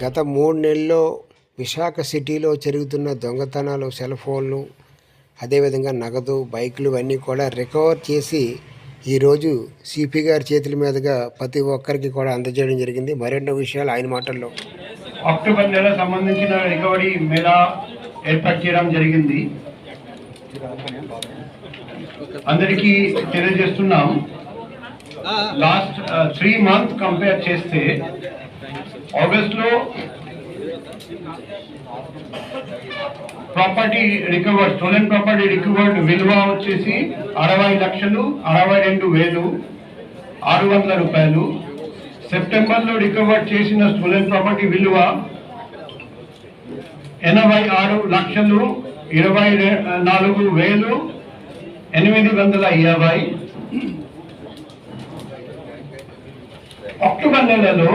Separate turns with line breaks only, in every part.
గత మూడు నెలల్లో విశాఖ సిటీలో జరుగుతున్న దొంగతనాలు సెల్ ఫోన్లు అదేవిధంగా నగదు బైకులు అన్నీ కూడా రికవర్ చేసి ఈరోజు సిపి గారి చేతుల మీదుగా ప్రతి ఒక్కరికి కూడా అందజేయడం జరిగింది. మరెన్నో విషయాలు ఆయన మాటల్లో.
అక్టోబర్ నెల సంబంధించిన రికవరీ మేళా ఏర్పాటు చేయడం జరిగింది. అందరికీ తెలియజేస్తున్నాం. లాస్ట్ త్రీ మంత్ కంపేర్ చేస్తే ఆగస్ట్లో property recovered stolen property recovered విలువ వచ్చేసి అరవై లక్షలు అరవై రెండు వేలు ఆరు వందల రూపాయలు. సెప్టెంబర్లో రికవర్ చేసిన స్టోలెన్ ప్రాపర్టీ విలువ ఎనభై ఆరు లక్షలు ఇరవై నాలుగు వేలు ఎనిమిది వందల ఇరవై అక్టోబర్ నెలలో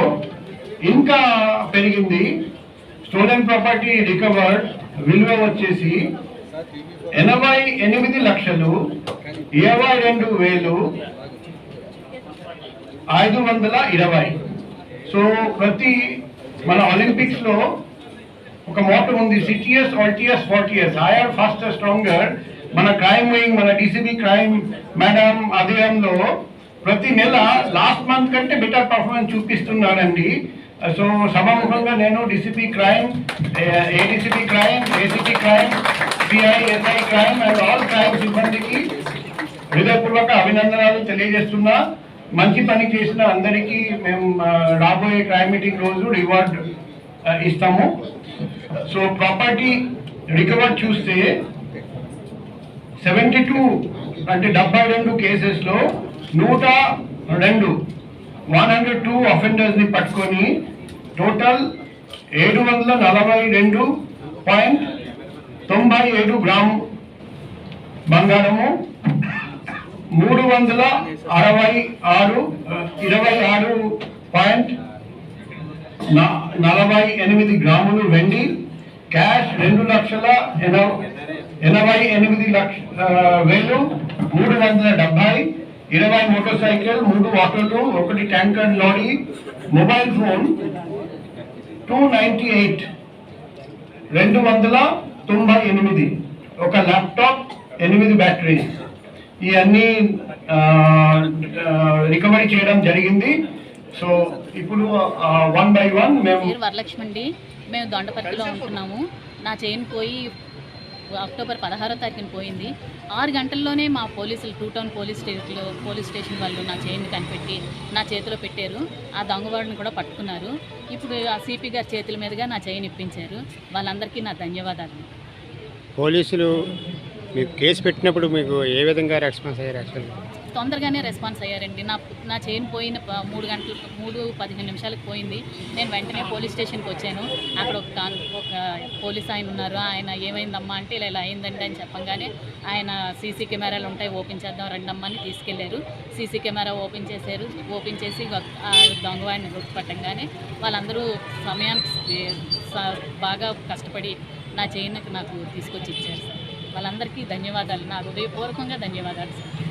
ఇంకా పెరిగింది. స్టోలెన్ ప్రాపర్టీ రికవర్డ్ విలువ వచ్చేసి ఎనభై ఎనిమిది లక్షలు ఇరవై రెండు వేలు ఐదు వందల ఇరవై. సో ప్రతి మన ఒలింపిక్స్లో ఒక మోటో ఉంది సిటిఎస్ ఆల్టిఎస్ ఫార్టీఎస్ హైయర్ ఫాస్టర్ స్ట్రాంగర్ మన క్రైమ్ వింగ్ మన డీసీబీ క్రైమ్ మేడం ఆధ్వర్యంలో ప్రతి నెల లాస్ట్ మంత్ కంటే బెటర్ పర్ఫార్మెన్స్ చూపిస్తున్నారండి. సో సభాముఖంగా నేను DCP crime ADCP crime ACP crime CI SI crime and all crime సిబ్బందికి హృదయపూర్వక అభినందనలు తెలియజేస్తున్నా. మంచి పని చేసిన అందరికీ మేము రాబోయే క్రైమ్ మీటింగ్ రోజు రివార్డ్ ఇస్తాము. సో ప్రాపర్టీ రికవర్ చూస్తే సెవెంటీ టూ అంటే డెబ్బై రెండు కేసెస్లో నూట రెండు వన్ హండ్రెడ్ టూ అఫెండర్స్ని పట్టుకొని టోటల్ ఏడు వందల నలభై రెండు పాయింట్ తొంభై ఏడు గ్రామ్ బంగారము మూడు వందల అరవై ఆరు ఇరవై ఆరు పాయింట్ నలభై ఎనిమిది గ్రాములు వెండి క్యాష్ రెండు లక్షల ఎనభై ఎనిమిది లక్ష వేలు మూడు వందల డెబ్బై ఇరవై మోటార్ సైకిల్ మూడు వాటర్లు ఒకటి tanker lorry mobile phone two ninety eight రెండు వందల తొంభై ఎనిమిది ఒక ల్యాప్టాప్ ఎనిమిది బ్యాటరీస్ ఇవన్నీ రికవరీ చేయడం జరిగింది. సో ఇప్పుడు వన్ బై వన్ మేము
వరలక్ష్మి అండి. మేము దొండపర్తిలో ఉంటున్నాము. నా చైన్ పోయి అక్టోబర్ పదహారో తారీఖున పోయింది. ఆరు గంటల్లోనే మా పోలీసులు టూ టౌన్ పోలీస్ స్టేషన్లో పోలీస్ స్టేషన్ వాళ్ళు నా చైన్ కనిపెట్టి నా చేతిలో పెట్టారు. ఆ దొంగవాడిని కూడా పట్టుకున్నారు. ఇప్పుడు ఆ సిపి గారి చేతుల మీదుగా నా చైన్ ఇప్పించారు. వాళ్ళందరికీ నా ధన్యవాదాలు.
పోలీసులు మీకు కేసు పెట్టినప్పుడు మీకు ఏ విధంగా రెస్పాన్స్ అయ్యారు యాక్చువల్గా?
తొందరగానే రెస్పాన్స్ అయ్యారండి. నా నా చైన్ పోయిన మూడు గంటలు మూడు పదిహేను నిమిషాలకు పోయింది. నేను వెంటనే పోలీస్ స్టేషన్కి వచ్చాను. అక్కడ ఒక పోలీస్ ఆయన ఉన్నారు. ఆయన ఏమైందమ్మా అంటే ఇలా ఇలా అయిందండి అని చెప్పంగానే ఆయన సీసీ కెమెరాలు ఉంటాయి ఓపెన్ చేద్దాం రెండమ్మా అని తీసుకెళ్ళారు. సీసీ కెమెరా ఓపెన్ చేశారు. ఓపెన్ చేసి దొంగవాడిని గుర్తుపట్టంగానే వాళ్ళందరూ సమయానికి బాగా కష్టపడి నా చైన్ నాకు తీసుకొచ్చి ఇచ్చారు సార్. వాళ్ళందరికీ ధన్యవాదాలు. నా హృదయపూర్వకంగా ధన్యవాదాలు సార్.